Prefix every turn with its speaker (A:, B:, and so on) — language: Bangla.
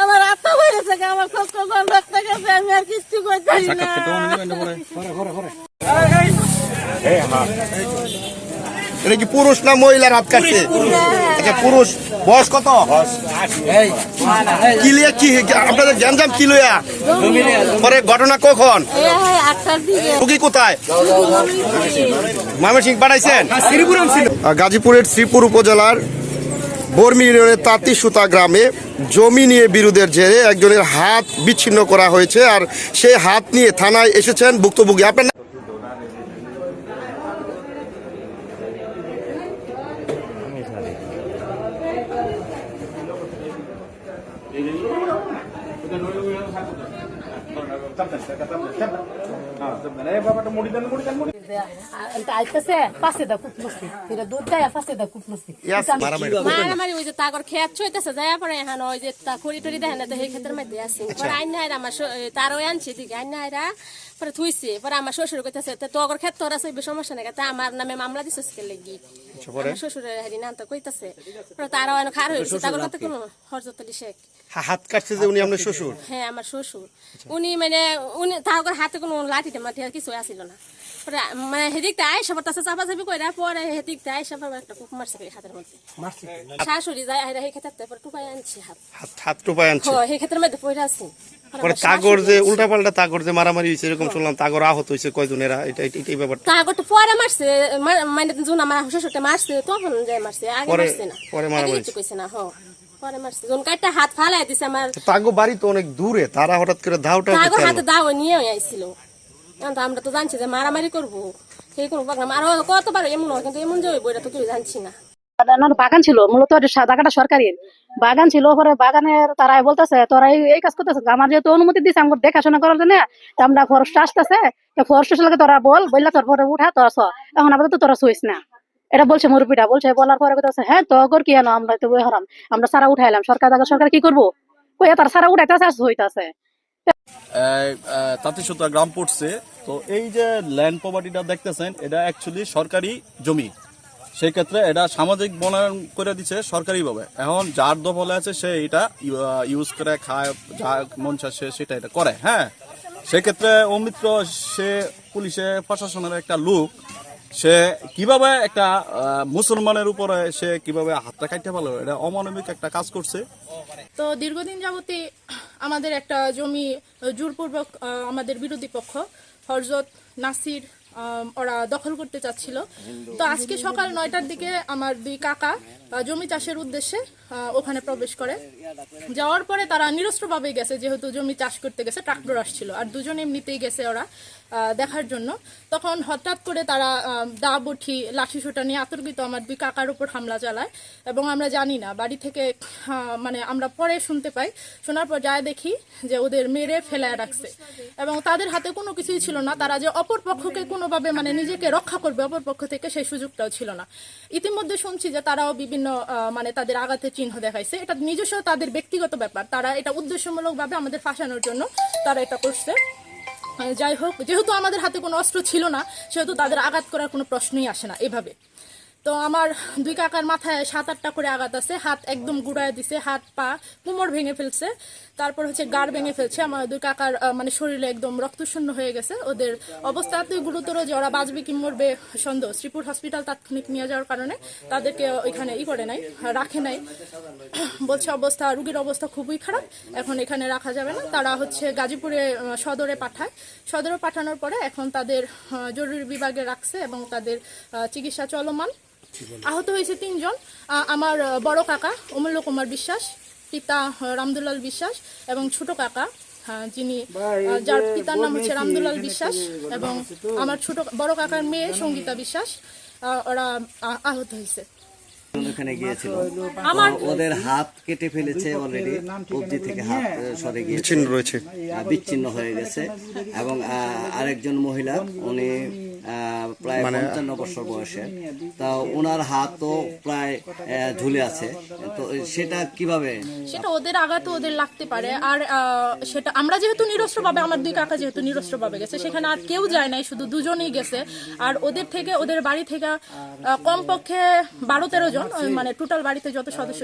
A: আমার আত্মা হয়েছে আমার কম রাখতে গেছে আমি আর কিছু কই জানি না
B: এটা কি পুরুষ না মহিলার হাত কাটছে আচ্ছা পুরুষ। বয়স কত? কি লিয়া কি আপনাদের গ্যাঞ্জাম কি লইয়া? পরে ঘটনা কখন? রুগী কোথায়? ময়মনসিং পাঠাইছেন গাজীপুরের শ্রীপুর উপজেলার বর্মি ইউনিয়নের তাঁতি সুতা গ্রামে জমি নিয়ে বিরোধের জেরে একজনের হাত বিচ্ছিন্ন করা হয়েছে আর সেই হাত নিয়ে থানায় এসেছেন ভুক্তভোগী। আপনার নাম?
C: আইতেছে পাশে দা কুট মস্তি এটা দুধ দেয় পাশে দা কুট মস্তি
B: ইয়াস, মারামারি।
D: ওই যে তাগর খেত ছইতেছে যায় পরে এখন ওই যে তা খড়ি টড়ি দেখে না তো সেই ক্ষেত্রের মধ্যে আছে। আইন নাই আমার শ- এ, তার ওই আনছে দিকে আইন নাইরা পরে থুইছে পরে আমার শ্বশুর কইতেছে তো তোর ক্ষেত তোর আছে সমস্যা নাই তা আমার নামে মামলা দিছিস কে লাগি? আমার শ্বশুরের হেরি নাম তো কইতাছে পরে তার খার তাগর কথা কোনো হরজতলি শেখ।
B: হাত কাটছে যে উনি আপনার শ্বশুর?
D: হ্যাঁ আমার শ্বশুর। উনি মানে উনি তাগর হাতে কোনো আর কিছু আসিল না। পরে মানে হেদিকটা পড়তেছে চাপা চাপি কইরা পরে হেদিকটা আইসা পরে একটা কুক মারছে হাতের মধ্যে। শাশুড়ি যায় আইরা সেই ক্ষেত্রে পরে টুকাই আনছি হাত।
B: আনছে?
D: হয় সেই ক্ষেত্রের মধ্যে পড়ে আছি।
B: তাগর যে উল্টা পাল্টা তাগর যে মারামারি হয়েছে এরকম শুনলাম তাগর আহত হয়েছে কয়জন এরা? এটা এটাই ব্যাপারটা।
D: তাগরটা পরে মারছে মানে আমার শ্বশুরটা মারছে তখন যায় মারছে আগে মারছে না।
B: পরে মারামারি
D: কইছে না হ। পরে মারছে। যখন কাটটা হাত ফালাই দিছে আমার
B: তাগো বাড়ি তো অনেক দূরে তারা হঠাৎ করে ধাওটা
D: তাগর হাতে দাও নিয়ে আইছিল। আমরা তো জানছি যে মারামারি করব সেই কোনো প্রোগ্রাম কতবার এমন হয় কিন্তু এমন যে বইটা তো কেউ জানছি না,
C: বাগান ছিল, মূলত জায়গাটা সরকারের। বাগান ছিল, পরে বাগানের তারাই বলতেছে, তোরা এই- কাজ করতেছে আমার যেহেতু অনুমতি দিছে, আমার দেখাশোনা করার জন্য, তা আমরা ফরেস্ট আসতেছে ফরেস্ট লাগে তোরা বল, বললে তোর পরে উঠা, তোরা শ। এখন আপাতত তোরা শুইস না। এটা বলছে মুরব্বীটা বলছে, বলার পরে কইতাছে হ্যাঁ তো গর কি জানো আমরা তো হারাম আমরা সারা উঠাইলাম, সরকার জায়গা সরকার কি করব? কই তার সারা উঠাইতেছে, আর হইতাছে
E: তাঁতিসুতা গ্রাম পড়ছে। তো এই যে ল্যান্ড প্রপার্টিটা দেখতেছেন, এটা অ্যাকচুয়ালি সরকারি জমি। সেই ক্ষেত্রে এটা সামাজিক বনায়ন করে দিছে সরকারিভাবে। এখন যার দফলে আছে, সে এটা ইউজ করে খায়, যা মন সে সেটা এটা করে হ্যাঁ? সেক্ষেত্রে অমিত্র, সে পুলিশে, প্রশাসনের একটা লোক, সে কীভাবে একটা মুসলমানের উপরে সে কীভাবে হাতটা কাটতে পারল, এটা অমানবিক একটা কাজ করছে।
F: তো দীর্ঘদিন যাবতী আমাদের একটা জমি জোরপূর্বক আমাদের বিরোধী পক্ষ হরজত নাসির ওরা দখল করতে চাচ্ছিল। তো আজকে সকাল নয়টার দিকে আমার দুই কাকা জমি চাষের উদ্দেশ্যে ওখানে প্রবেশ করে। যাওয়ার পরে তারা নিরস্ত্রভাবে গেছে, যেহেতু জমি চাষ করতে গেছে, ট্রাক্টর আসছিল। আর দুজন এমনিতেই গেছে ওরা দেখার জন্য। তখন হঠাৎ করে তারা দা, বঠি, লাঠি সোটা নিয়ে আতর্কিত আমার দুই কাকার উপর হামলা চালায়। এবং আমরা জানি না, বাড়ি থেকে মানে আমরা পরে শুনতে পাই। শোনার পর যায় দেখি যে ওদের মেরে ফেলায় রাখছে। এবং তাদের হাতে কোনো কিছুই ছিল না। তারা যে অপর পক্ষকে কোনোভাবে মানে নিজেকে রক্ষা করবে অপর পক্ষ থেকে সেই সুযোগটাও ছিল না। ইতিমধ্যে শুনছি যে তারাও বিভিন্ন মানে তাদের আঘাতের চিহ্ন দেখাইছে। এটা নিজস্ব তাদের ব্যক্তিগত ব্যাপার। তারা এটা উদ্দেশ্যমূলকভাবে আমাদের ফাঁসানোর জন্য তারা এটা করছে। যাই হোক, যেহেতু আমাদের হাতে কোনো অস্ত্র ছিল না, সেহেতু তাদের আঘাত করার কোনো প্রশ্নই আসে না এভাবে। তো আমার দুই কাকার মাথায় সাত আটটা করে আঘাত আছে, হাত একদম গুড়ায় দিছে, হাত, পা, কোমর ভেঙে ফেলছে। তারপর হচ্ছে গাড় ভেঙে ফেলছে, আমার দুই কাকার মানে শরীরে একদম রক্তশূন্য হয়ে গেছে, ওদের অবস্থা এতই গুরুতর যে ওরা বাঁচবে কি মরবে সন্দেহ। শ্রীপুর হসপিটাল তাৎক্ষণিক নিয়ে যাওয়ার কারণে তাদেরকে ওইখানে ই করে নাই, রাখে নাই। বলছে অবস্থা, রুগীর অবস্থা খুবই খারাপ, এখন এখানে রাখা যাবে না। তারা হচ্ছে গাজীপুরে সদরে পাঠায়। সদরে পাঠানোর পরে এখন তাদের জরুরি বিভাগে রাখছে এবং তাদের চিকিৎসা চলমান। আহত হয়েছে তিনজন। আহ, আমার বড় কাকা অমূল্য কুমার বিশ্বাস পিতা রামদুলাল বিশ্বাস এবং ছোট কাকা যিনি যার পিতার নাম হচ্ছে রামদুলাল বিশ্বাস এবং আমার ছোট বড় কাকার মেয়ে সঙ্গীতা বিশ্বাস ওরা আহত হয়েছে।
G: ওখানে গিয়েছিল। ওদের হাত কেটে ফেলেছে অলরেডি কবজি থেকে হাত সরে
B: বিচ্ছিন্ন রয়েছে।
G: বিচ্ছিন্ন হয়ে গেছে। এবং আহ, আরেকজন মহিলা উনি আহ, প্রায় পঞ্চান্ন বছর বয়সে। তা ওনার হাতও প্রায় ঝুলে আছে। তো সেটা কীভাবে?
F: সেটা ওদের আঘাত ওদের লাগতে পারে। আর আহ, সেটা আমরা যেহেতু নিরস্ত্র পাবে আমার দুই কাকা যেহেতু নিরস্ত্র পাবে গেছে সেখানে আর কেউ যায় নাই শুধু দুজনেই গেছে। আর ওদের থেকে ওদের বাড়ি থেকে কমপক্ষে বারো তেরো জন মানে টোটাল বাড়িতে যত সদস্য